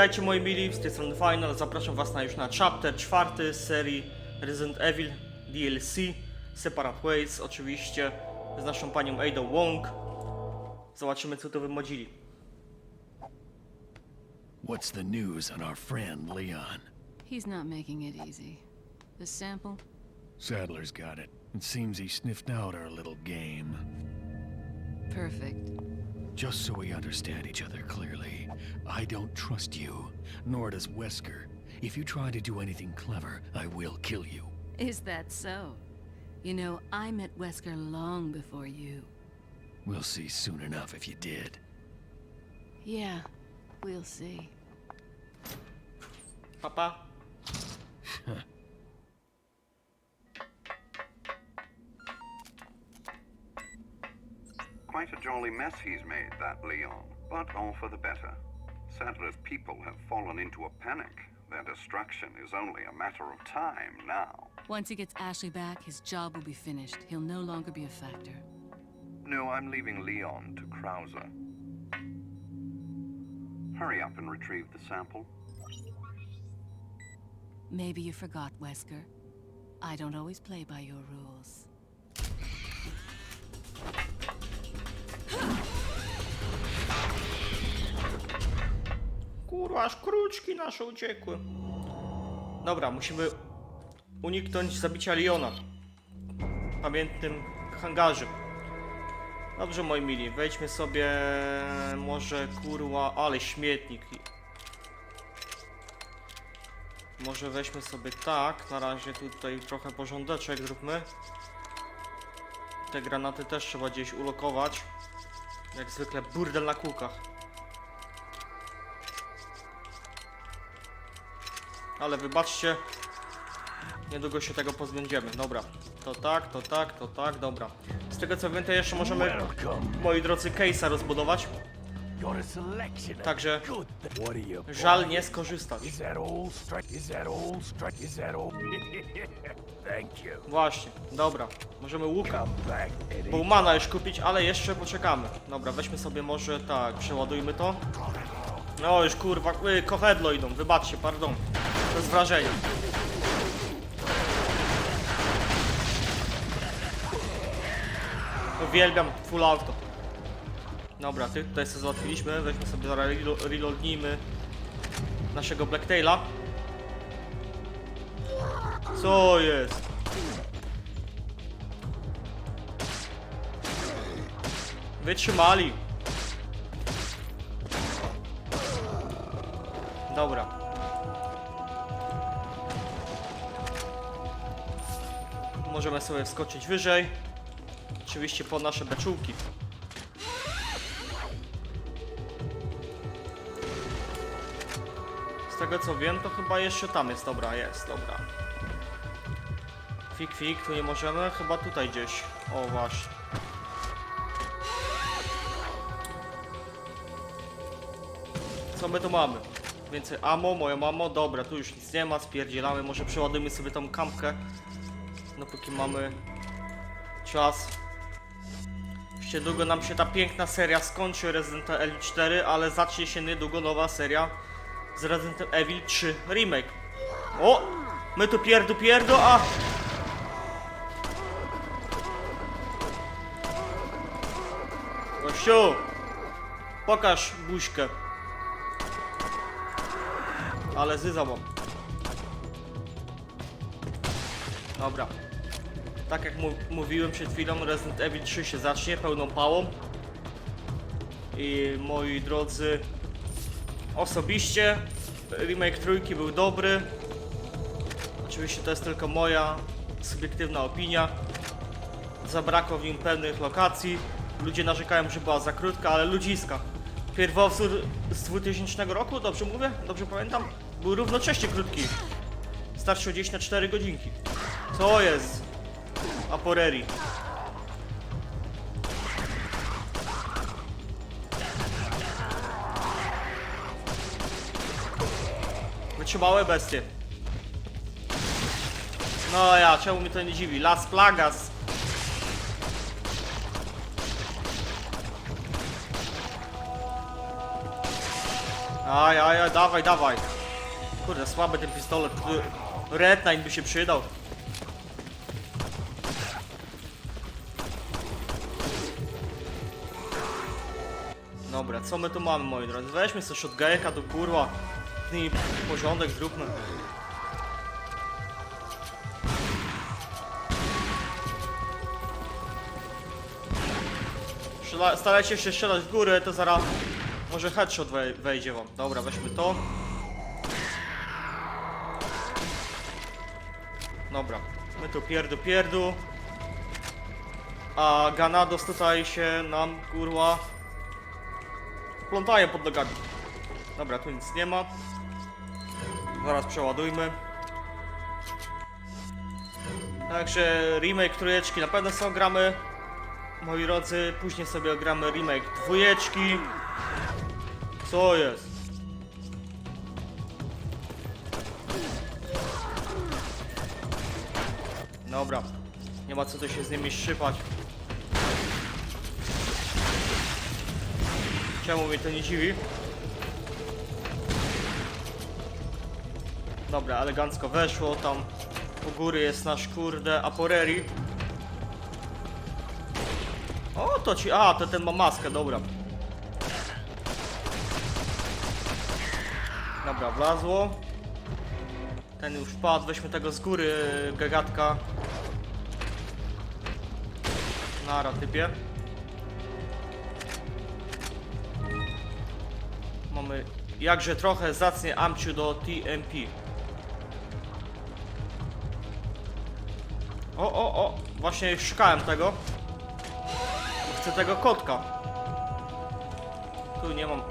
Witajcie moi mili, z tej strony Final, zapraszam was na już na chapter czwarty z serii Resident Evil DLC Separate Ways oczywiście z naszą panią Ada Wong. Zobaczymy co tu wymodzili. What's the news on our friend Leon? He's not making it easy. The sample? Sadler's got it. It seems he sniffed out our little game. Perfect. Just so we understand each other clearly, I don't trust you, nor does Wesker. If you try to do anything clever, I will kill you. Is that so? You know, I met Wesker long before you. We'll see soon enough if you did. Yeah, we'll see. Papa. Quite a jolly mess he's made, that Leon, but all for the better. Sadler's people have fallen into a panic. Their destruction is only a matter of time now. Once he gets Ashley back, his job will be finished. He'll no longer be a factor. No, I'm leaving Leon to Krauser. Hurry up and retrieve the sample. Maybe you forgot, Wesker. I don't always play by your rules. Kurwa, aż kruczki nasze uciekły. Dobra, musimy uniknąć zabicia Leona. W pamiętnym hangarze. Dobrze, moi mili, wejdźmy sobie może kurwa, ale śmietnik. Może weźmy sobie tak, na razie tutaj trochę porządeczek zróbmy. Te granaty też trzeba gdzieś ulokować. Jak zwykle burdel na kółkach. Ale wybaczcie, niedługo się tego pozbędziemy. Dobra, to tak, to tak, to tak, dobra. Z tego co wiem, to jeszcze możemy, moi drodzy, case'a rozbudować. Także żal nie skorzystać. Właśnie, dobra, możemy łuka. Bowmana już kupić, ale jeszcze poczekamy. Dobra, weźmy sobie może tak, przeładujmy to. No już kurwa, y, kohedlo idą, wybaczcie, pardon. To jest wrażenie. Uwielbiam full auto. Dobra, ty tutaj sobie załatwiliśmy, weźmy sobie zaraz relo- reloadnijmy naszego Blacktaila. Co jest? Wytrzymali. Dobra. Możemy sobie wskoczyć wyżej. Oczywiście po nasze beczułki. Z tego co wiem, to chyba jeszcze tam jest. Dobra, jest, dobra. Fik, fik, tu nie możemy. Chyba tutaj gdzieś. O, właśnie. Co my tu mamy? Więcej ammo, moja mamo, dobra, tu już nic nie ma, spierdzielamy, może przeładujmy sobie tą kampkę. No póki mamy czas. Jeszcze długo nam się ta piękna seria skończy Resident Evil 4, ale zacznie się niedługo nowa seria z Resident Evil 3 Remake. O! My tu pierdu pierdu, a... Gościu! Pokaż buźkę. Ale zyza mam. Dobra. Tak jak mówiłem przed chwilą, Resident Evil 3 się zacznie pełną pałą. I moi drodzy, osobiście remake trójki był dobry. Oczywiście to jest tylko moja subiektywna opinia. Zabrakło w nim pewnych lokacji. Ludzie narzekają, że była za krótka, ale ludziska. Pierwowzór z 2000 roku, dobrze mówię? Dobrze pamiętam? Był równocześnie krótki. Starszy gdzieś na 4 godzinki. Co jest? Aporeri. Wytrzymałe bestie. No ja, czemu mi to nie dziwi? Las Plagas. Aj, aj, aj, dawaj, dawaj. Kurde, słaby ten pistolet. Y, Red Knight by się przydał. Co my tu mamy, moi drodzy? Weźmy sobie shotgunka do kurwa. Nimi porządek zróbmy. Starajcie się strzelać w górę, to zaraz może headshot wej- wejdzie wam. Dobra, weźmy to. Dobra, my tu pierdu pierdu. A Ganados tutaj się nam kurwa plątają pod nogami. Dobra, tu nic nie ma. Zaraz przeładujmy. Także remake trójeczki na pewno są gramy. Moi drodzy, później sobie gramy remake dwójeczki. Co jest? Dobra, nie ma co tu się z nimi szczypać. Czemu mnie to nie dziwi? Dobra, elegancko weszło, tam u góry jest nasz kurde Aporeri. O, to ci, a, to ten ma maskę, dobra. Dobra, wlazło. Ten już wpadł, weźmy tego z góry, gagatka. Nara, typie. Jakże trochę zacnie amciu do TMP. O, o, o, właśnie szukałem tego. Chcę tego kotka. Tu nie mam.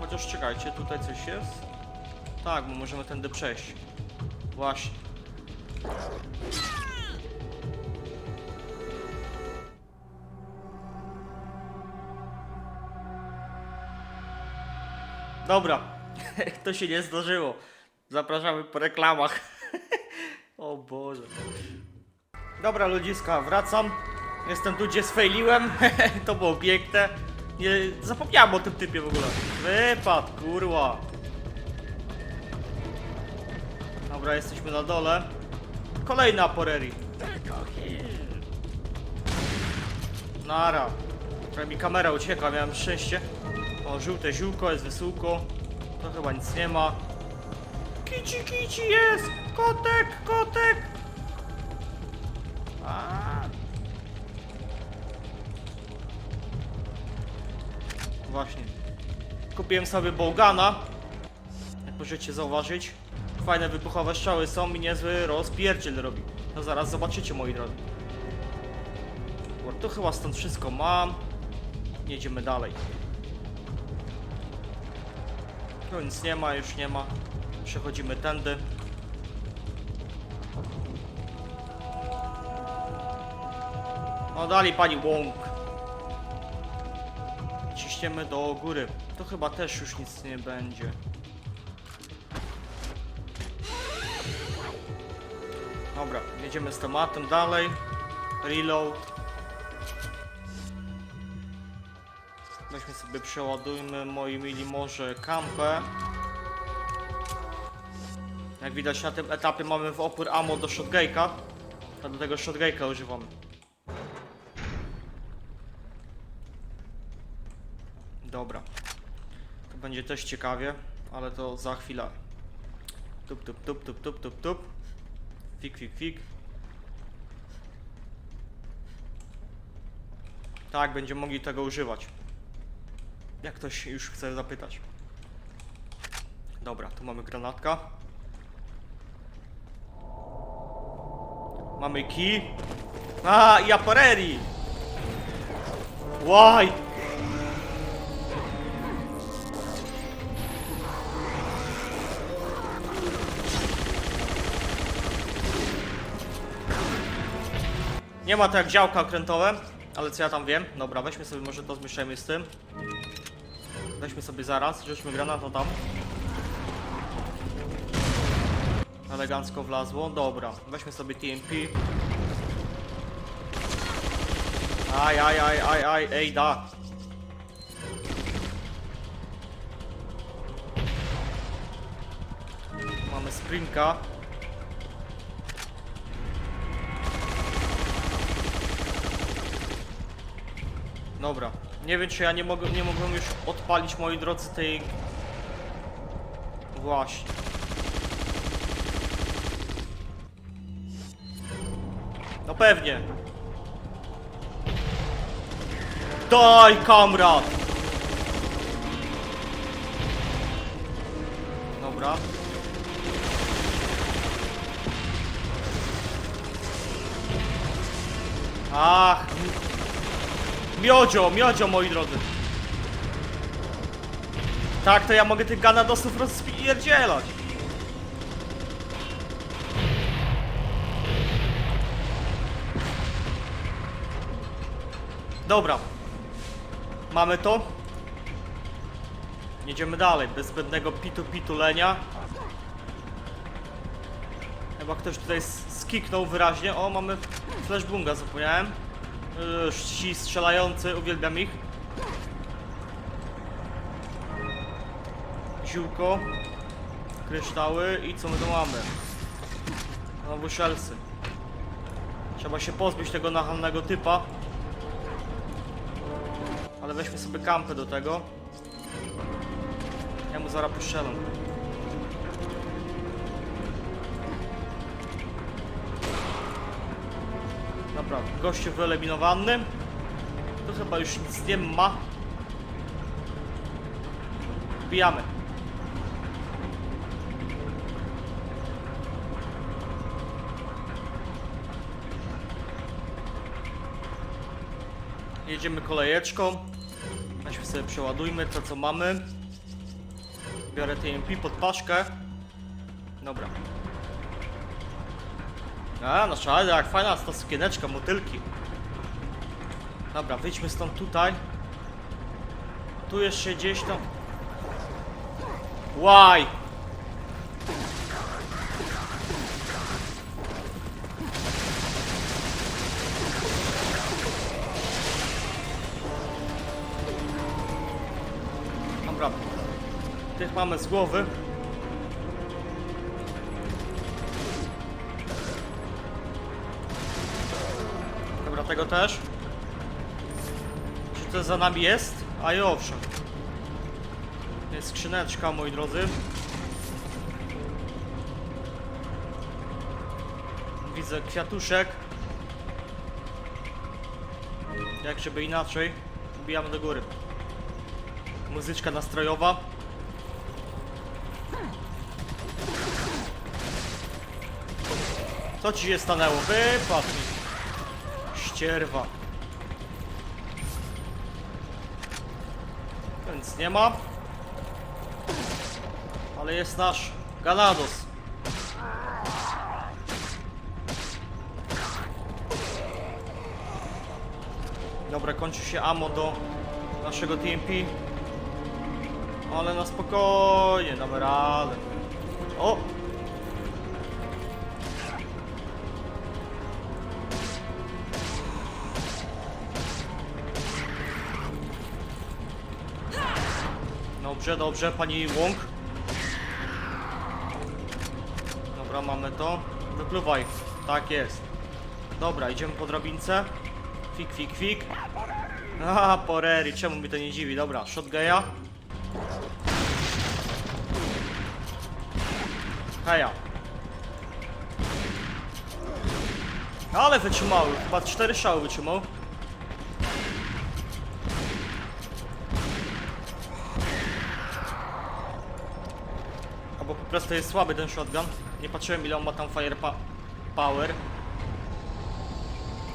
Chociaż czekajcie, tutaj coś jest. Tak, bo możemy tędy przejść. Właśnie. Dobra, to się nie zdarzyło. Zapraszamy po reklamach. o Boże. Dobra ludziska, wracam. Jestem tu, gdzie sfailiłem. to było piękne. Nie, zapomniałem o tym typie w ogóle. Wypad, kurwa. Dobra, jesteśmy na dole. Kolejna Aporeri. Nara. Trochę mi kamera uciekła, miałem szczęście. O, żółte ziółko, jest wysułko. To chyba nic nie ma. Kici, kici jest! Kotek, kotek! A. Właśnie. Kupiłem sobie Bogana. Jak możecie zauważyć. Fajne wybuchowe strzały są i niezły rozpierdziel robi. No zaraz zobaczycie moi drodzy. Tu chyba stąd wszystko mam. Jedziemy dalej. Tu nic nie ma, już nie ma. Przechodzimy tędy. No dalej pani Wong. Ciśniemy do góry. To chyba też już nic nie będzie. Dobra, jedziemy z tematem dalej. Reload. Sobie przeładujmy, moi mili, może kampę. Jak widać na tym etapie mamy w opór ammo do shotgake'a. A do tego shotgake'a używamy. Dobra. To będzie też ciekawie, ale to za chwilę. Tup, tup, tup, tup, tup, tup, tup. Fik, fik, fik. Tak, będziemy mogli tego używać. Jak ktoś już chce zapytać. Dobra, tu mamy granatka. Mamy key. A, i Aporeri! Łaj! Nie ma to jak działka okrętowe, ale co ja tam wiem? Dobra, weźmy sobie może to zmieszajmy z tym. Weźmy sobie zaraz, rzućmy granatą tam. Elegancko wlazło, dobra. Weźmy sobie TMP. Aj, aj, aj, aj, aj, ej, da. Mamy sprinka. Dobra. Nie wiem, czy ja nie mogę, nie mogłem już odpalić, moi drodzy, tej... Właśnie. No pewnie. Daj, kamrat! Dobra. Ach! Miodzio, miodzio, moi drodzy. Tak, to ja mogę tych ganadosów rozpierdzielać. Dobra. Mamy to. Jedziemy dalej, bez zbędnego pitu-pitulenia. Chyba ktoś tutaj skiknął wyraźnie. O, mamy flashbunga, zapomniałem. Yy, Ci strzelający, uwielbiam ich. Ziółko. Kryształy i co my tu mamy? Znowu szelsy. Trzeba się pozbyć tego nachalnego typa. Ale weźmy sobie kampę do tego. Ja mu zaraz postrzelam. Dobra, gościu wyeliminowany. To chyba już nic nie ma. Wbijamy. Jedziemy kolejeczką. Weźmy sobie przeładujmy to co mamy. Biorę TMP pod paszkę. Dobra. A, no szale, jak fajna ta sukieneczka, motylki. Dobra, wyjdźmy stąd tutaj. Tu jeszcze gdzieś tam. Łaj! Dobra. Tych mamy z głowy. Tego też. Czy to za nami jest? A i owszem. Jest skrzyneczka, moi drodzy. Widzę kwiatuszek. Jak żeby inaczej. Wbijamy do góry. Muzyczka nastrojowa. Co ci się stanęło? Wypadł. Ścierwa. Więc nie ma. Ale jest nasz Ganados. Dobra, kończy się ammo do naszego TMP. Ale na spokojnie, damy radę. O! Dobrze, dobrze, pani Wong. Dobra, mamy to. Wypluwaj. Tak jest. Dobra, idziemy po drabince. Fik, fik, fik. A, poreri, czemu mi to nie dziwi? Dobra, shotgeja. Heja. Ale wytrzymały, chyba cztery szały wytrzymał. Prostu jest słaby ten shotgun. Nie patrzyłem ile on ma tam fire pa power.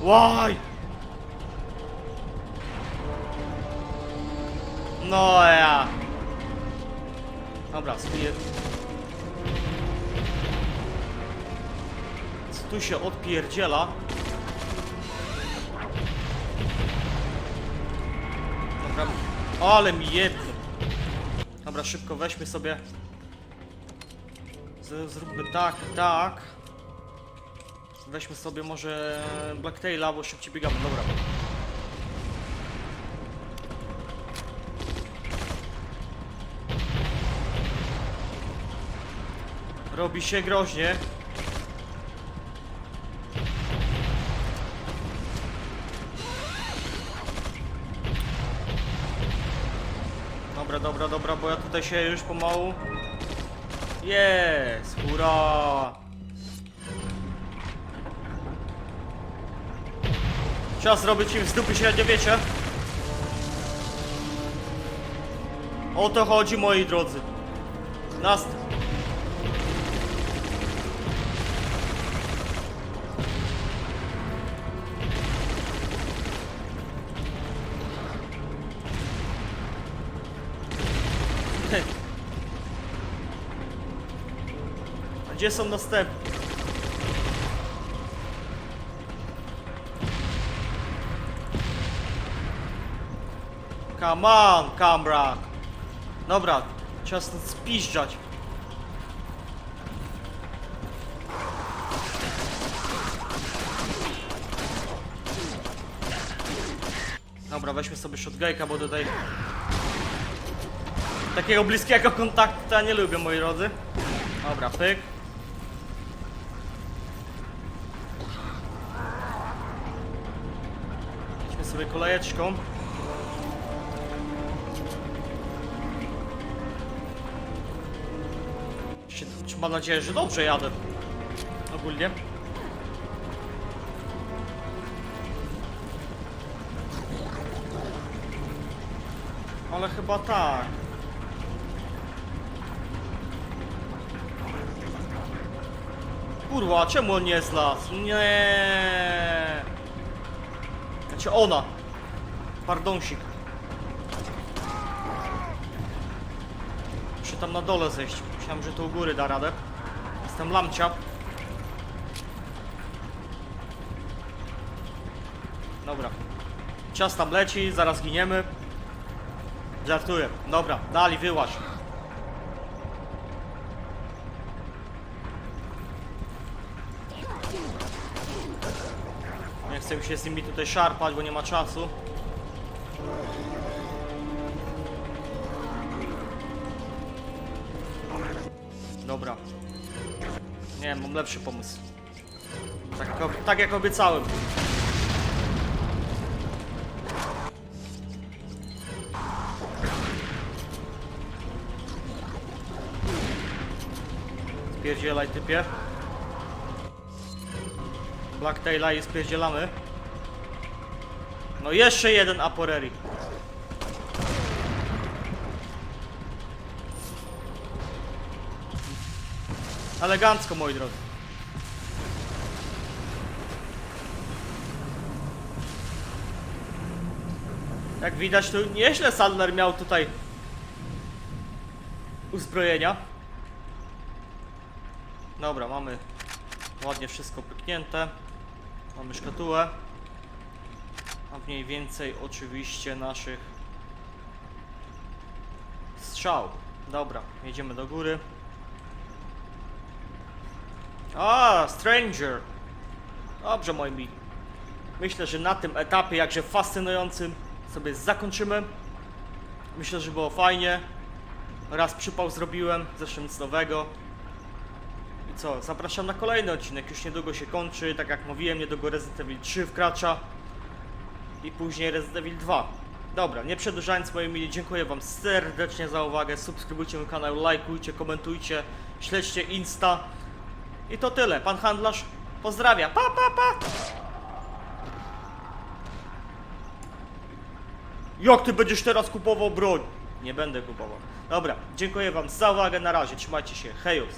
Łaj! No ja. Dobra, spiję. Co tu się odpierdziela? Dobra, ale mi jedno. Dobra, szybko weźmy sobie. Zróbmy tak, tak. Weźmy sobie może Blacktaila, bo szybciej biegamy, dobra. Robi się groźnie. Dobra, dobra, dobra, bo ja tutaj się już pomału... Jest! Hurra! Czas robić im z dupy średniowiecie. O to chodzi, moi drodzy. Nast... Gdzie są następni? Come on, Cambra! Dobra, trzeba stąd spiżdżać. Dobra, weźmy sobie shotgajka, bo tutaj takiego bliskiego kontaktu ja nie lubię, moi drodzy. Dobra, pyk. Sobie kolejeczką. Mam nadzieję, że dobrze jadę. Ogólnie. Ale chyba tak. Kurwa, czemu on nie zlazł? Nie. Znaczy ona. Pardonsik. Muszę tam na dole zejść. Myślałem, że to u góry da radę. Jestem lamciap. Dobra. Czas tam leci, zaraz giniemy. Żartuję. Dobra, dali, wyłaź. Chcę się z nimi tutaj szarpać, bo nie ma czasu. Dobra. Nie, mam lepszy pomysł. Tak, jak- tak jak obiecałem. Spierdzielaj typie. Blacktaila i spierdzielamy. No jeszcze jeden Aporeri. Elegancko, moi drodzy. Jak widać, tu nieźle Sadler miał tutaj uzbrojenia. Dobra, mamy ładnie wszystko pyknięte. Mamy szkatułę. A w niej więcej oczywiście naszych strzał. Dobra, jedziemy do góry. A, Stranger. Dobrze, moi mili. Myślę, że na tym etapie, jakże fascynującym, sobie zakończymy. Myślę, że było fajnie. Raz przypał zrobiłem, zresztą nic nowego. Co, zapraszam na kolejny odcinek, już niedługo się kończy, tak jak mówiłem, niedługo Resident Evil 3 wkracza i później Resident Evil 2. Dobra, nie przedłużając moi mili, dziękuję wam serdecznie za uwagę, subskrybujcie mój kanał, lajkujcie, komentujcie, śledźcie Insta i to tyle, pan handlarz pozdrawia, pa pa pa! Jak ty będziesz teraz kupował broń? Nie będę kupował. Dobra, dziękuję wam za uwagę, na razie, trzymajcie się, hejos.